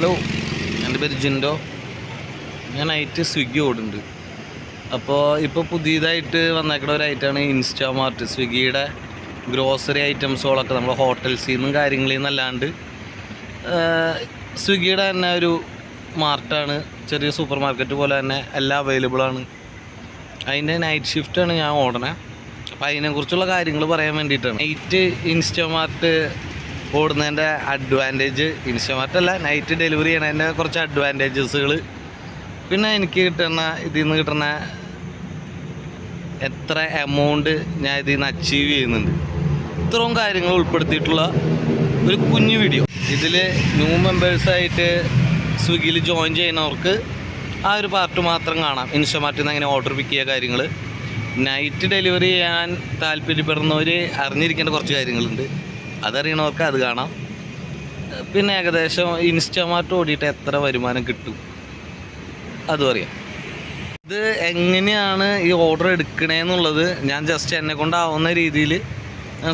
Hello എന്റെ പേര് ജിൻഡോ. ഞാൻ ഐറ്റ് സ്വിഗ്ഗി ഓടുന്നുണ്ട്. അപ്പോൾ ഇപ്പോൾ പുതിയതായിട്ട് വന്നേക്കുന്ന ഒരു ഐറ്റമാണ് ഇൻസ്റ്റാമാർട്ട് സ്വിഗ്ഗിയുടെ ഗ്രോസറി ഐറ്റംസുകളൊക്കെ നമ്മൾ ഹോട്ടൽസിൽ നിന്നും കാര്യങ്ങളിൽ നിന്നല്ലാണ്ട് സ്വിഗ്ഗിയുടെ തന്നെ ഒരു മാർട്ടാണ്. ചെറിയ സൂപ്പർ മാർക്കറ്റ് പോലെ തന്നെ എല്ലാം അവൈലബിളാണ് അതിന്റെ നൈറ്റ് ഷിഫ്റ്റാണ് ഞാൻ ഓടണേ. അപ്പോൾ അതിനെക്കുറിച്ചുള്ള കാര്യങ്ങൾ പറയാൻ വേണ്ടിയിട്ടാണ്. നൈറ്റ് ഇൻസ്റ്റാമാർട്ട് ഓടുന്നതിന്റെ അഡ്വാന്റേജ് അല്ല നൈറ്റ് ഡെലിവറി ചെയ്യണതിന്റെ കുറച്ച് അഡ്വാന്റേജസുകൾ പിന്നെ എനിക്ക് കിട്ടുന്ന ഇതിൽ നിന്ന് കിട്ടുന്ന എത്ര എമൗണ്ട് ഞാൻ ഇതിൽ നിന്ന് അച്ചീവ് ചെയ്യുന്നുണ്ട്. ഇത്രയും കാര്യങ്ങൾ ഉൾപ്പെടുത്തിയിട്ടുള്ള ഒരു കുഞ്ഞു വീഡിയോ ഇതിൽ ന്യൂ മെമ്പേഴ്സായിട്ട് സ്വിഗ്ഗിയിൽ ജോയിൻ ചെയ്യുന്നവർക്ക് ആ ഒരു പാർട്ട് മാത്രം കാണാം. ഇൻസ്റ്റമാറ്റിൽ നിന്ന് അങ്ങനെ ഓർഡർ പിക്ക് ചെയ്യുക കാര്യങ്ങൾ നൈറ്റ് ഡെലിവറി ചെയ്യാൻ താല്പര്യപ്പെടുന്നവർ അറിഞ്ഞിരിക്കേണ്ട കുറച്ച് കാര്യങ്ങളുണ്ട്. അതറിയണവർക്ക് അത് കാണാം. പിന്നെ ഏകദേശം ഇൻസ്റ്റമാർട്ട് ഓടിയിട്ട് എത്ര വരുമാനം കിട്ടും? അതും അറിയാം. ഇത് എങ്ങനെയാണ് ഈ ഓർഡർ എടുക്കണേന്നുള്ളത് ഞാൻ ജസ്റ്റ് എന്നെ കൊണ്ടാവുന്ന രീതിയിൽ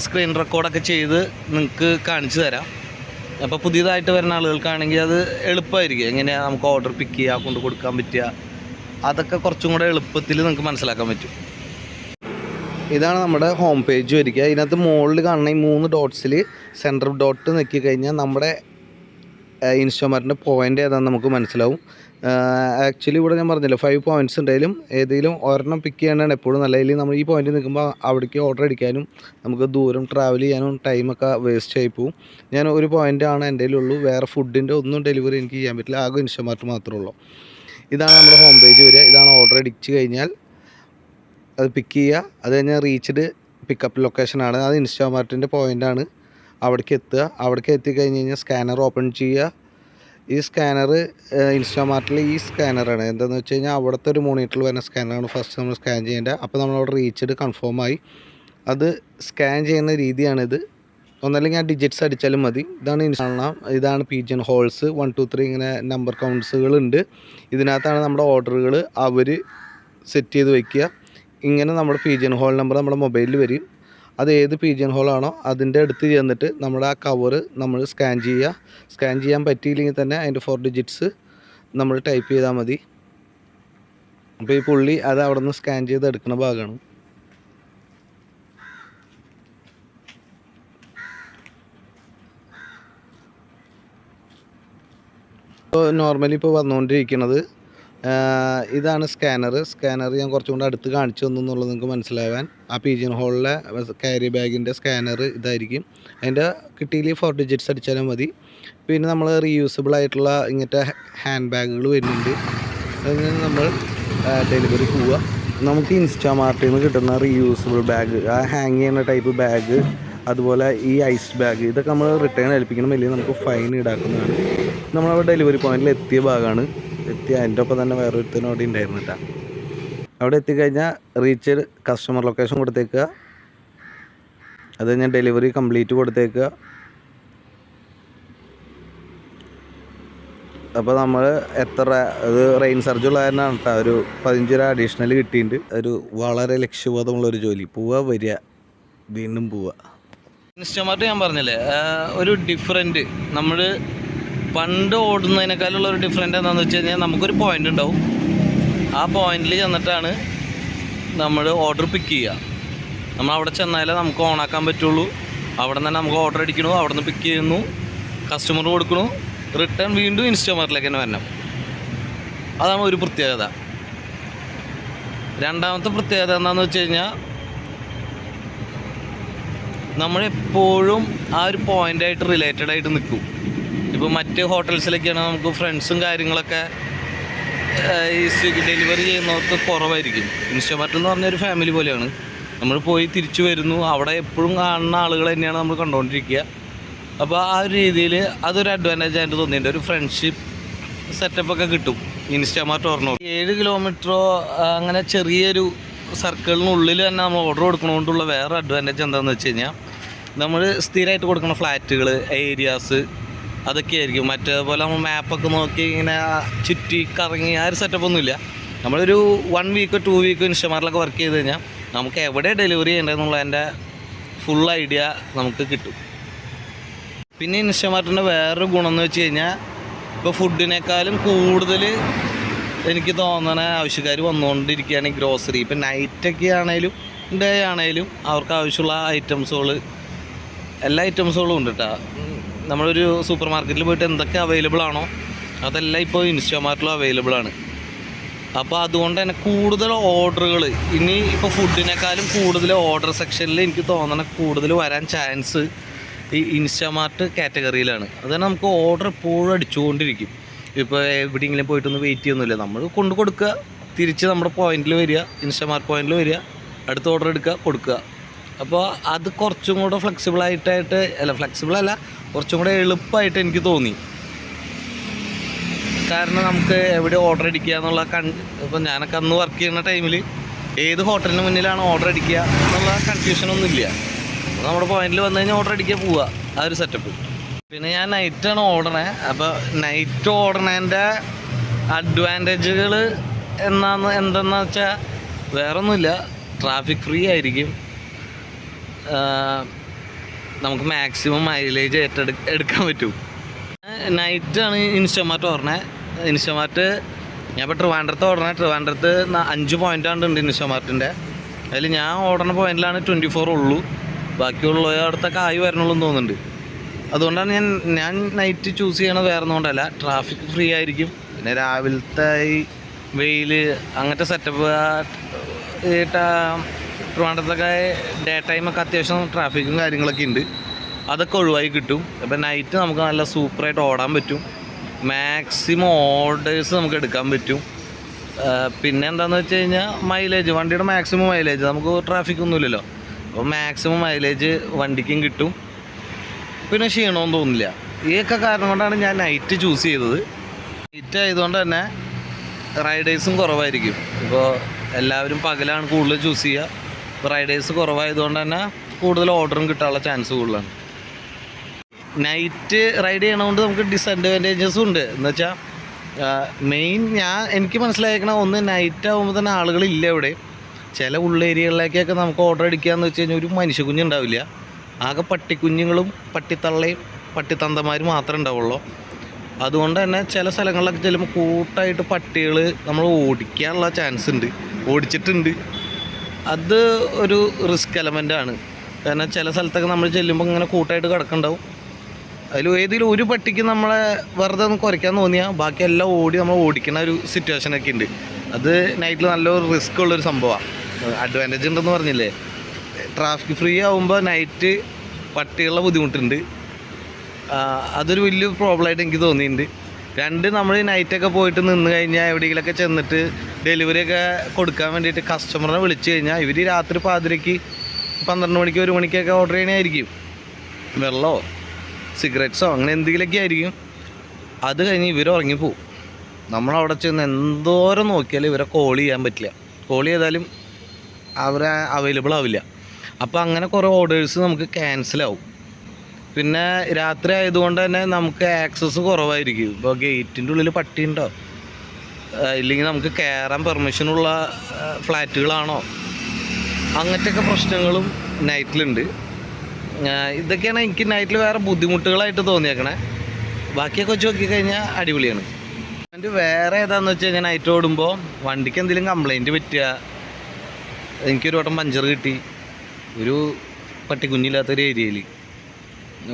സ്ക്രീൻ റെക്കോർഡൊക്കെ ചെയ്ത് നിങ്ങൾക്ക് കാണിച്ചു തരാം. അപ്പോൾ പുതിയതായിട്ട് വരുന്ന ആളുകൾക്കാണെങ്കിൽ അത് എളുപ്പമായിരിക്കും. എങ്ങനെയാണ് നമുക്ക് ഓർഡർ പിക്ക് ചെയ്യുക കൊണ്ട് കൊടുക്കാൻ പറ്റുക അതൊക്കെ കുറച്ചും കൂടെ എളുപ്പത്തിൽ നിങ്ങൾക്ക് മനസ്സിലാക്കാൻ പറ്റും. ഇതാണ് നമ്മുടെ ഹോം പേജ് വരിക. ഇതിനകത്ത് മുകളിൽ കാണുന്ന ഈ മൂന്ന് ഡോട്ട്സിൽ സെന്റർ ഡോട്ട് നെക്കി കഴിഞ്ഞാൽ നമ്മുടെ ഇൻസ്റ്റോമാറ്റിന്റെ പോയിന്റ് ഏതാണെന്ന് നമുക്ക് മനസ്സിലാവും. ആക്ച്വലി ഇവിടെ ഞാൻ പറഞ്ഞില്ല ഫൈവ് പോയിന്റ്സ് ഉണ്ടെങ്കിലും ഏതെങ്കിലും ഒരെണ്ണം പിക്ക് ചെയ്യാനാണ് എപ്പോഴും നല്ല ഇതിൽ നമ്മൾ ഈ പോയിന്റ് നിൽക്കുമ്പോൾ അവിടേക്ക് ഓർഡർ അടിക്കാനും നമുക്ക് ദൂരം ട്രാവൽ ചെയ്യാനും ടൈമൊക്കെ വേസ്റ്റ് ആയി പോവും. ഞാൻ ഒരു പോയിന്റ് ആണ് എന്റെ ഉള്ളൂ വേറെ ഫുഡിന്റെ ഒന്നും ഡെലിവറി എനിക്ക് ചെയ്യാൻ പറ്റില്ല. ആകെ ഇൻസ്റ്റോമാർട്ട് മാത്രമേ ഉള്ളൂ. ഇതാണ് നമ്മുടെ ഹോം പേജ് വരിക. ഇതാണ് ഓർഡർ അടിച്ച് കഴിഞ്ഞാൽ അത് പിക്ക് ചെയ്യുക. അത് കഴിഞ്ഞാൽ റീച്ച്ഡ് പിക്കപ്പ് ലൊക്കേഷനാണ് അത് ഇൻസ്റ്റാമാർട്ടിന്റെ പോയിന്റാണ് അവിടേക്ക് എത്തുക. അവിടേക്ക് എത്തിക്കഴിഞ്ഞ് കഴിഞ്ഞാൽ സ്കാനർ ഓപ്പൺ ചെയ്യുക. ഈ സ്കാനർ ഇൻസ്റ്റാമാർട്ടിൽ ഈ സ്കാനറാണ് എന്താണെന്ന് വെച്ച് കഴിഞ്ഞാൽ അവിടുത്തെ ഒരു മോണിറ്ററിൽ വരുന്ന സ്കാനറാണ് ഫസ്റ്റ് നമ്മൾ സ്കാൻ ചെയ്യേണ്ടത് അപ്പോൾ നമ്മളവിടെ റീച്ച്ഡ് കൺഫേം ആയി. അത് സ്കാൻ ചെയ്യുന്ന രീതിയാണിത്. ഒന്നല്ലെങ്കിൽ ആ ഡിജിറ്റ്സ് അടിച്ചാലും മതി. ഇതാണ് ഇൻസ്റ്റാൾ ഇതാണ് pigeon holes one two three ഇങ്ങനെ നമ്പർ കൗണ്ട്സുകളുണ്ട് ഇതിനകത്താണ് നമ്മുടെ ഓർഡറുകൾ അവർ സെറ്റ് ചെയ്ത് വയ്ക്കുക ഇങ്ങനെ നമ്മുടെ പീജൻ ഹോൾ നമ്പർ നമ്മുടെ മൊബൈലിൽ വരും. അത് ഏത് പീജൻ ഹോളാണോ അതിന്റെ അടുത്ത് ചെന്നിട്ട് നമ്മുടെ ആ കവറ് നമ്മൾ സ്കാൻ ചെയ്യുക. സ്കാൻ ചെയ്യാൻ പറ്റിയില്ലെങ്കിൽ തന്നെ അതിന്റെ ഫോർ ഡിജിറ്റ്സ് നമ്മൾ ടൈപ്പ് ചെയ്താൽ മതി. അപ്പോൾ ഈ പുള്ളി അത് അവിടെ നിന്ന് സ്കാൻ ചെയ്ത് എടുക്കുന്ന ഭാഗമാണ്. ഇപ്പോൾ നോർമലി ഇപ്പോൾ വന്നുകൊണ്ടിരിക്കുന്നത് ഇതാണ് സ്കാനർ സ്കാനർ ഞാൻ കുറച്ചും കൂടെ അടുത്ത് കാണിച്ചു തന്നു എന്നുള്ളത് നിങ്ങൾക്ക് മനസ്സിലാവാൻ. ആ പീജിയൻ ഹോളിലെ ക്യാരി ബാഗിന്റെ സ്കാനർ ഇതായിരിക്കും. അതിന്റെ കിട്ടിയിൽ ഫോർ ഡിജിറ്റ്സ് അടിച്ചാലും മതി. പിന്നെ നമ്മൾ റീയൂസബിൾ ആയിട്ടുള്ള ഇങ്ങനത്തെ ഹാൻഡ് ബാഗുകൾ വരുന്നുണ്ട്. അതിന് നമ്മൾ ഡെലിവറി പോവുക. നമുക്ക് ഇൻസ്റ്റാമാർട്ടിൽ നിന്ന് കിട്ടുന്ന റീയൂസബിൾ ബാഗ് ആ ഹാങ് ചെയ്യുന്ന ടൈപ്പ് ബാഗ് അതുപോലെ ഈ ഐസ് ബാഗ് ഇതൊക്കെ നമ്മൾ റിട്ടേൺ ഏൽപ്പിക്കണം. വലിയ നമുക്ക് ഫൈൻ ഈടാക്കുന്നതാണ്. നമ്മളവിടെ ഡെലിവറി പോയിന്റിൽ എത്തിയ ഭാഗമാണ് എത്തി അതിന്റെ ഒപ്പം തന്നെ വേറെ അവിടെ ഉണ്ടായിരുന്നു കേട്ടോ. അവിടെ എത്തിക്കഴിഞ്ഞാൽ റീച്ച് കസ്റ്റമർ ലൊക്കേഷൻ കൊടുത്തേക്കുക. അത് ഞാൻ ഡെലിവറി കംപ്ലീറ്റ് കൊടുത്തേക്കുക. അപ്പോൾ നമ്മൾ എത്ര അത് റെയിൻ സർജ് ഉള്ള കാരണമാണ് കേട്ടോ. ഒരു പതിനഞ്ച് രൂപ അഡീഷണൽ കിട്ടിയിട്ടുണ്ട്. ഒരു വളരെ ലക്ഷ്യബോധമുള്ള ഒരു ജോലി. പോവുക വരിക. വീണ്ടും പോവുക. ഇൻസ്റ്റമാർട്ട് ഞാൻ പറഞ്ഞില്ലേ? ഒരു ഡിഫറെന്റ് നമ്മൾ പണ്ട് ഓടുന്നതിനേക്കാളുള്ള ഒരു ഡിഫറെന്റ് എന്താണെന്ന് വെച്ച് കഴിഞ്ഞാൽ നമുക്കൊരു പോയിന്റ് ഉണ്ടാവും. ആ പോയിന്റിൽ ചെന്നിട്ടാണ് നമ്മൾ ഓർഡർ പിക്ക് ചെയ്യുക. നമ്മൾ അവിടെ ചെന്നാലേ നമുക്ക് ഓണാക്കാൻ പറ്റുള്ളൂ. അവിടെ നിന്ന് നമുക്ക് ഓർഡർ അടിക്കണു അവിടെ നിന്ന് പിക്ക് ചെയ്യുന്നു കസ്റ്റമർ കൊടുക്കണു റിട്ടേൺ വീണ്ടും ഇൻസ്റ്റമാർട്ടിലേക്ക് തന്നെ വരണം. അതാണ് ഒരു പ്രത്യേകത. രണ്ടാമത്തെ പ്രത്യേകത എന്താണെന്ന് വെച്ച് കഴിഞ്ഞാൽ നമ്മളെപ്പോഴും ആ ഒരു പോയിന്റായിട്ട് റിലേറ്റഡ് ആയിട്ട് നിൽക്കും. ഇപ്പോൾ മറ്റ് ഹോട്ടൽസിലൊക്കെയാണ് നമുക്ക് ഫ്രണ്ട്സും കാര്യങ്ങളൊക്കെ ഈ സ്വിഗ്ഗി ഡെലിവറി ചെയ്യുന്നവർക്ക് കുറവായിരിക്കും. ഇൻസ്റ്റമാർട്ട് എന്ന് പറഞ്ഞൊരു ഫാമിലി പോലെയാണ്. നമ്മൾ പോയി തിരിച്ചു വരുന്നു. അവിടെ എപ്പോഴും കാണുന്ന ആളുകൾ തന്നെയാണ് നമ്മൾ കണ്ടുകൊണ്ടിരിക്കുക അപ്പോൾ ആ ഒരു രീതിയിൽ അതൊരു അഡ്വാന്റേജ് ആയിട്ട് തോന്നിയിട്ടുണ്ട്. ഒരു ഫ്രണ്ട്ഷിപ്പ് സെറ്റപ്പൊക്കെ കിട്ടും. ഇൻസ്റ്റാമാർട്ട് ഓർണോ ഏഴ് കിലോമീറ്ററോ അങ്ങനെ ചെറിയൊരു സർക്കിളിനുള്ളിൽ തന്നെ നമ്മൾ ഓർഡർ കൊടുക്കണതുകൊണ്ടുള്ള വേറെ അഡ്വാന്റേജ് എന്താണെന്ന് വെച്ച് കഴിഞ്ഞാൽ നമ്മൾ സ്ഥിരമായിട്ട് കൊടുക്കുന്ന ഫ്ലാറ്റുകൾ ഏരിയാസ് അതൊക്കെ മറ്റേ മറ്റേപോലെ നമ്മൾ മാപ്പൊക്കെ നോക്കി ഇങ്ങനെ ചുറ്റി കറങ്ങി ആ ഒരു സെറ്റപ്പ് ഒന്നുമില്ല. നമ്മളൊരു വൺ വീക്കോ ടു വീക്കോ ഇൻസ്റ്റമാറിലൊക്കെ വർക്ക് ചെയ്ത് കഴിഞ്ഞാൽ നമുക്ക് എവിടെ ഡെലിവറി ചെയ്യേണ്ടതെന്നുള്ളതിന്റെ ഫുൾ ഐഡിയ നമുക്ക് കിട്ടും. പിന്നെ ഇൻസ്റ്റമാർട്ടിന്റെ വേറൊരു ഗുണം എന്ന് വെച്ച് കഴിഞ്ഞാൽ ഇപ്പോൾ ഫുഡിനേക്കാളും കൂടുതൽ എനിക്ക് തോന്നണ ആവശ്യക്കാർ വന്നുകൊണ്ടിരിക്കുകയാണ് ഗ്രോസറി ഇപ്പം നൈറ്റൊക്കെ ആണേലും ഡേ ആണേലും അവർക്ക് ആവശ്യമുള്ള ഐറ്റംസുകൾ എല്ലാ ഐറ്റംസുകളും ഉണ്ട് കേട്ടോ നമ്മളൊരു സൂപ്പർ മാർക്കറ്റിൽ പോയിട്ട് എന്തൊക്കെ അവൈലബിൾ ആണോ അതെല്ലാം ഇപ്പോൾ ഇൻസ്റ്റാമാർട്ടിലും അവൈലബിൾ ആണ്. അപ്പോൾ അതുകൊണ്ട് തന്നെ കൂടുതൽ ഓർഡറുകൾ ഇനി ഇപ്പോൾ ഫുഡിനേക്കാളും കൂടുതൽ ഓർഡർ സെക്ഷനിൽ എനിക്ക് തോന്നണ കൂടുതൽ വരാൻ ചാൻസ് ഈ ഇൻസ്റ്റാമാർട്ട് കാറ്റഗറിയിലാണ് അതുതന്നെ നമുക്ക് ഓർഡർ എപ്പോഴും അടിച്ചുകൊണ്ടിരിക്കും. ഇപ്പോൾ എവിടെയെങ്കിലും പോയിട്ടൊന്ന് വെയിറ്റ് ചെയ്യുന്നില്ല നമ്മൾ കൊണ്ടു കൊടുക്കുക തിരിച്ച് നമ്മുടെ പോയിന്റിൽ വരിക ഇൻസ്റ്റാമാർട്ട് പോയിന്റിൽ വരിക അടുത്ത ഓർഡർ എടുക്കുക കൊടുക്കുക. അപ്പോൾ അത് കുറച്ചും കൂടെ ഫ്ലെക്സിബിൾ ആയിട്ടായിട്ട് അല്ല ഫ്ലെക്സിബിൾ അല്ല കുറച്ചും കൂടെ എളുപ്പമായിട്ട് എനിക്ക് തോന്നി. കാരണം നമുക്ക് എവിടെ ഓർഡർ അടിക്കുക എന്നുള്ള കൺ ഇപ്പം ഞാനൊക്കെ അന്ന് വർക്ക് ചെയ്യുന്ന ടൈമിൽ ഏത് ഹോട്ടലിന് മുന്നിലാണ് ഓർഡർ അടിക്കുക എന്നുള്ള കൺഫ്യൂഷനൊന്നും ഇല്ല. അപ്പോൾ നമ്മുടെ പോയിന്റിൽ വന്നു കഴിഞ്ഞാൽ ഓർഡർ അടിക്കുക പോവുക ആ ഒരു സെറ്റപ്പ് പിന്നെ ഞാൻ നൈറ്റാണ് ഓടണേ അപ്പോൾ നൈറ്റ് ഓടണേന്റെ അഡ്വാന്റേജുകൾ എന്നാന്ന് എന്തെന്ന് വെച്ചാൽ വേറൊന്നുമില്ല. ട്രാഫിക് ഫ്രീ ആയിരിക്കും. നമുക്ക് മാക്സിമം മൈലേജ് ഏറ്റെടു എടുക്കാൻ പറ്റും. നൈറ്റാണ് ഇൻസ്റ്റമാർട്ട് ഓടണേ. ഇൻസ്റ്റമാർട്ട് ഞാൻ ഇപ്പോൾ ട്രിവാൻഡ്രത്ത് ഓടണേ. ട്രിവാൻഡ്രത്ത് അഞ്ച് പോയിന്റാണ് ഉണ്ട് ഇൻസ്റ്റമാർട്ടിന്റെ അതിൽ ഞാൻ ഓടണ പോയിന്റിലാണ് ട്വന്റി ഫോർ ഉള്ളൂ. ബാക്കിയുള്ള അടുത്തൊക്കെ ആയി വരണുള്ളൂ എന്ന് തോന്നുന്നുണ്ട്. അതുകൊണ്ടാണ് ഞാൻ ഞാൻ നൈറ്റ് ചൂസ് ചെയ്യണത് വേറെ ഒന്നുകൊണ്ടല്ല ട്രാഫിക് ഫ്രീ ആയിരിക്കും. പിന്നെ രാവിലത്തെ ഈ വെയിൽ അങ്ങനത്തെ സെറ്റപ്പ് ട്രിവാൻഡ്രത്തൊക്കെ ഡേ ടൈമൊക്കെ അത്യാവശ്യം ട്രാഫിക്കും കാര്യങ്ങളൊക്കെ ഉണ്ട്. അതൊക്കെ ഒഴിവായി കിട്ടും. അപ്പം നൈറ്റ് നമുക്ക് നല്ല സൂപ്പറായിട്ട് ഓടാൻ പറ്റും. മാക്സിമം ഓർഡേഴ്സ് നമുക്ക് എടുക്കാൻ പറ്റും. പിന്നെ എന്താണെന്ന് വെച്ച് കഴിഞ്ഞാൽ മൈലേജ് വണ്ടിയുടെ മാക്സിമം മൈലേജ് നമുക്ക് ട്രാഫിക് ഒന്നുമില്ലല്ലോ അപ്പോൾ മാക്സിമം മൈലേജ് വണ്ടിക്കും കിട്ടും. പിന്നെ ക്ഷീണമൊന്നും തോന്നില്ല. ഇതൊക്കെ കാരണം കൊണ്ടാണ് ഞാൻ നൈറ്റ് ചൂസ് ചെയ്തത്. നൈറ്റ് ആയതുകൊണ്ട് തന്നെ റൈഡേഴ്സും കുറവായിരിക്കും. ഇപ്പോൾ എല്ലാവരും പകലാണ് കൂടുതൽ ചൂസ് ചെയ്യുക. റൈഡേഴ്സ് കുറവായതുകൊണ്ട് തന്നെ കൂടുതൽ ഓർഡറും കിട്ടാനുള്ള ചാൻസ് കൂടുതലാണ്. നൈറ്റ് റൈഡ് ചെയ്യണതുകൊണ്ട് നമുക്ക് ഡിസഡ്വാന്റേജസും ഉണ്ട്. എന്ന് വെച്ചാൽ മെയിൻ ഞാൻ എനിക്ക് മനസ്സിലായേക്കണ ഒന്ന് നൈറ്റ് ആകുമ്പോൾ തന്നെ ആളുകളില്ല ഇവിടെ. ചില ഉള്ളേരിയകളിലേക്കൊക്കെ നമുക്ക് ഓർഡർ അടിക്കുകയെന്ന് വെച്ച് കഴിഞ്ഞാൽ ഒരു മനുഷ്യക്കുഞ്ഞ് ഉണ്ടാവില്ല. ആകെ പട്ടിക്കുഞ്ഞുങ്ങളും പട്ടിത്തള്ളയും പട്ടിത്തന്തമാരും മാത്രമേ ഉണ്ടാവുള്ളൂ. അതുകൊണ്ട് തന്നെ ചില സ്ഥലങ്ങളിലൊക്കെ ചെല്ലുമ്പോൾ കൂട്ടായിട്ട് പട്ടികൾ നമ്മൾ ഓടിക്കാനുള്ള ചാൻസ് ഉണ്ട്. ഓടിച്ചിട്ടുണ്ട്. അത് ഒരു റിസ്ക് എലമെന്റ് ആണ്. കാരണം ചില സ്ഥലത്തൊക്കെ നമ്മൾ ചെല്ലുമ്പോൾ ഇങ്ങനെ കൂട്ടായിട്ട് കിടക്കുന്നുണ്ടാവും അതിൽ ഏതെങ്കിലും ഒരു പട്ടിക്ക് നമ്മളെ വെറുതെ ഒന്ന് കുറയ്ക്കാൻ തോന്നിയാൽ ബാക്കി എല്ലാം ഓടി നമ്മൾ ഓടിക്കുന്ന ഒരു സിറ്റുവേഷനൊക്കെ ഉണ്ട് അത് നൈറ്റിൽ നല്ലൊരു റിസ്ക് ഉള്ളൊരു സംഭവമാണ് അഡ്വാന്റേജ് ഉണ്ടെന്ന് പറഞ്ഞില്ലേ? ട്രാഫിക് ഫ്രീ ആകുമ്പോൾ നൈറ്റ് പട്ടികളുടെ ബുദ്ധിമുട്ടുണ്ട്. അതൊരു വലിയ പ്രോബ്ലമായിട്ട് എനിക്ക് തോന്നിയിട്ടുണ്ട് രണ്ട് നമ്മൾ നൈറ്റൊക്കെ പോയിട്ട് നിന്ന് കഴിഞ്ഞാൽ എവിടെയെങ്കിലൊക്കെ ചെന്നിട്ട് ഡെലിവറി ഒക്കെ കൊടുക്കാൻ വേണ്ടിയിട്ട് കസ്റ്റമറിനെ വിളിച്ചു കഴിഞ്ഞാൽ ഇവർ രാത്രി പാതിരയ്ക്ക് പന്ത്രണ്ട് മണിക്ക് ഒരു മണിക്കൊക്കെ ഓർഡർ ചെയ്യണമായിരിക്കും വെള്ളമോ സിഗരറ്റ്സോ അങ്ങനെ എന്തെങ്കിലുമൊക്കെ ആയിരിക്കും. അത് കഴിഞ്ഞ് ഇവർ ഉറങ്ങിപ്പോവും നമ്മളവിടെ ചെന്ന് എന്തോരം നോക്കിയാലും ഇവരെ കോൾ ചെയ്യാൻ പറ്റില്ല. കോൾ ചെയ്താലും അവരെ അവൈലബിൾ ആവില്ല. അപ്പോൾ അങ്ങനെ കുറേ ഓർഡേഴ്സ് നമുക്ക് ക്യാൻസൽ ആവും. പിന്നെ രാത്രി ആയതുകൊണ്ട് തന്നെ നമുക്ക് ആക്സസ് കുറവായിരിക്കും. ഇപ്പോൾ ഗേറ്റിന്റെ ഉള്ളിൽ പട്ടിയുണ്ടോ? ഉണ്ടോ ഇല്ലെങ്കിൽ നമുക്ക് കയറാൻ പെർമിഷനുള്ള ഫ്ലാറ്റുകളാണോ അങ്ങനത്തെയൊക്കെ പ്രശ്നങ്ങളും നൈറ്റിലുണ്ട് ഇതൊക്കെയാണ് എനിക്ക് നൈറ്റിൽ വേറെ ബുദ്ധിമുട്ടുകളായിട്ട് തോന്നിയേക്കണേ. ബാക്കിയൊക്കെ വെച്ച് നോക്കിക്കഴിഞ്ഞാൽ അടിപൊളിയാണ്. എന്റെ വേറെ ഏതാണെന്ന് വെച്ച് കഴിഞ്ഞാൽ നൈറ്റ് ഓടുമ്പോൾ വണ്ടിക്ക് എന്തെങ്കിലും കംപ്ലൈന്റ് പറ്റുക എനിക്കൊരു വട്ടം പഞ്ചർ കിട്ടി. ഒരു പട്ടിക്കുഞ്ഞില്ലാത്തൊരു ഏരിയയിൽ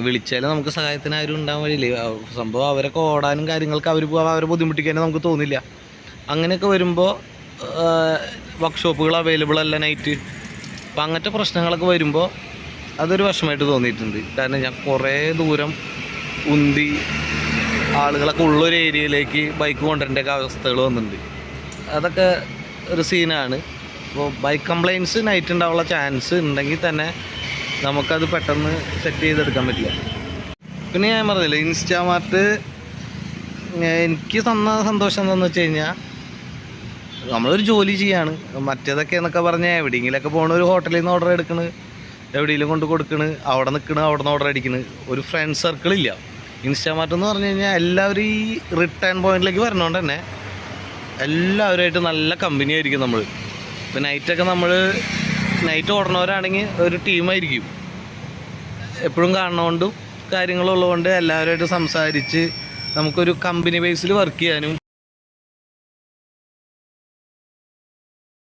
വിളിച്ചാൽ നമുക്ക് സഹായത്തിന് ആരും ഉണ്ടാകാൻ വഴിയില്ലേ സംഭവം അവരൊക്കെ ഓടാനും കാര്യങ്ങൾക്ക് അവർ അവരെ ബുദ്ധിമുട്ടിക്കാനും നമുക്ക് തോന്നില്ല. അങ്ങനെയൊക്കെ വരുമ്പോൾ വർക്ക്ഷോപ്പുകൾ അവൈലബിൾ അല്ല നൈറ്റ് അപ്പം അങ്ങനത്തെ പ്രശ്നങ്ങളൊക്കെ വരുമ്പോൾ അതൊരു വിഷമമായിട്ട് തോന്നിയിട്ടുണ്ട്. കാരണം ഞാൻ കുറേ ദൂരം ഉന്തി ആളുകളൊക്കെ ഉള്ളൊരു ഏരിയയിലേക്ക് ബൈക്ക് കൊണ്ടുവരേണ്ട അവസ്ഥകൾ വന്നിട്ടുണ്ട്. അതൊക്കെ ഒരു സീനാണ് അപ്പോൾ ബൈക്ക് കംപ്ലയിൻസ് നൈറ്റ് ഉണ്ടാവാനുള്ള ചാൻസ് ഉണ്ടെങ്കിൽ തന്നെ നമുക്കത് പെട്ടെന്ന് സെറ്റ് ചെയ്തെടുക്കാൻ പറ്റില്ല. പിന്നെ ഞാൻ പറഞ്ഞില്ല ഇൻസ്റ്റാമാർട്ട് എനിക്ക് തന്ന സന്തോഷം എന്താണെന്ന് വെച്ച് കഴിഞ്ഞാൽ നമ്മളൊരു ജോലി ചെയ്യാണ്. മറ്റേതൊക്കെ എന്നൊക്കെ പറഞ്ഞാൽ എവിടെയെങ്കിലൊക്കെ പോകണ ഒരു ഹോട്ടലിൽ നിന്ന് ഓർഡർ എടുക്കണ് എവിടെയെങ്കിലും കൊണ്ട് കൊടുക്കണ് അവിടെ നിൽക്കണ് അവിടെ നിന്ന് ഓർഡർ അടിക്കണ്. ഒരു ഫ്രണ്ട് സർക്കിൾ ഇല്ല. ഇൻസ്റ്റാമാർട്ട് എന്ന് പറഞ്ഞു കഴിഞ്ഞാൽ എല്ലാവരും ഈ റിട്ടേൺ പോയിന്റിലേക്ക് വരണോണ്ട് തന്നെ എല്ലാവരുമായിട്ട് നല്ല കമ്പനി ആയിരിക്കും നമ്മൾ ഇപ്പം നൈറ്റൊക്കെ നമ്മൾ നൈറ്റ് ഓടണവരാണെങ്കിൽ ഒരു ടീമായിരിക്കും എപ്പോഴും കാണുന്നതുകൊണ്ടും കാര്യങ്ങളുള്ളതുകൊണ്ട് എല്ലാവരുമായിട്ട് സംസാരിച്ച് നമുക്കൊരു കമ്പനി ബേസിൽ വർക്ക് ചെയ്യാനും